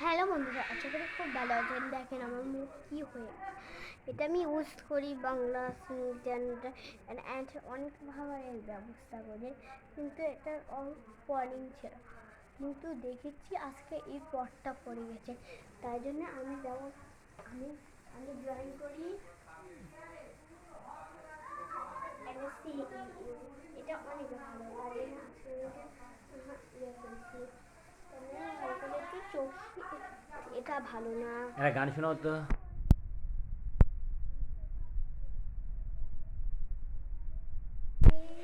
Hello বন্ধুরা, আশা করি খুব ভালো আছেন। দেখেন আমার মুখ কী হয়ে এটা আমি ইউজ করি বাংলা অ্যান্ড অনেক ভাবের ব্যবস্থা করে, কিন্তু এটা ওয়ার্নিং ছিল। কিন্তু দেখেছি আজকে এই পটটা পড়ে গেছে। তাই জন্য আমি যেমন আমি আমি ড্রয়িং করি। এটা অনেক ভালো লাগে আজকে এটা ইয়ে করেছি তাহলে চোখ এটা ভালো না। একটা গান শোনাও তো।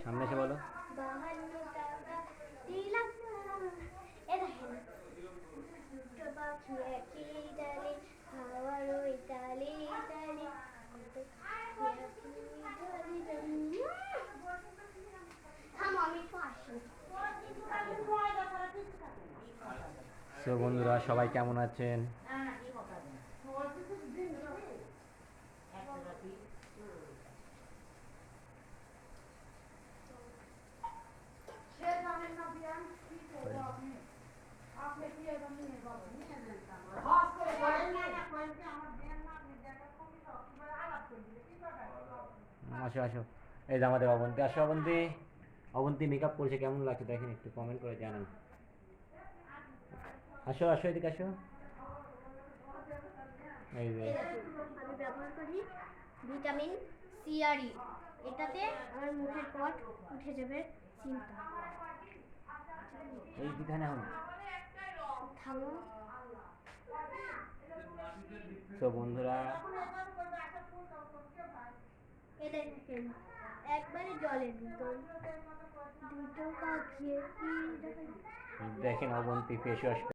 সামনে এসে বলো। বাহান্ন টাকা দিলাম না। এ দেখেন দুটো পাখি একই ডালে হাওয়ার ওই তালে তালে কত পাখি ডালে ডালে। থামো, আমি একটু আসি। সো বন্ধুরা, সবাই কেমন আছেন? আসো আসো। এই যে আমাদের অবন্তি। আসো, অবন্তি। অবন্তি মেকআপ করেছে, কেমন লাগছে দেখেন, একটু কমেন্ট করে জানান। আসো আসো এদিকে আসো। এই যে। আমি ব্যবহার করি ভিটামিন সিআরই এটাতে আমার মুখের পট উঠে যাবে চিন্তা। এই দিকে না থামো। তো বন্ধুরা একবারে দুটো পাখি দেখেন অবন্তি ফেস ওয়াশ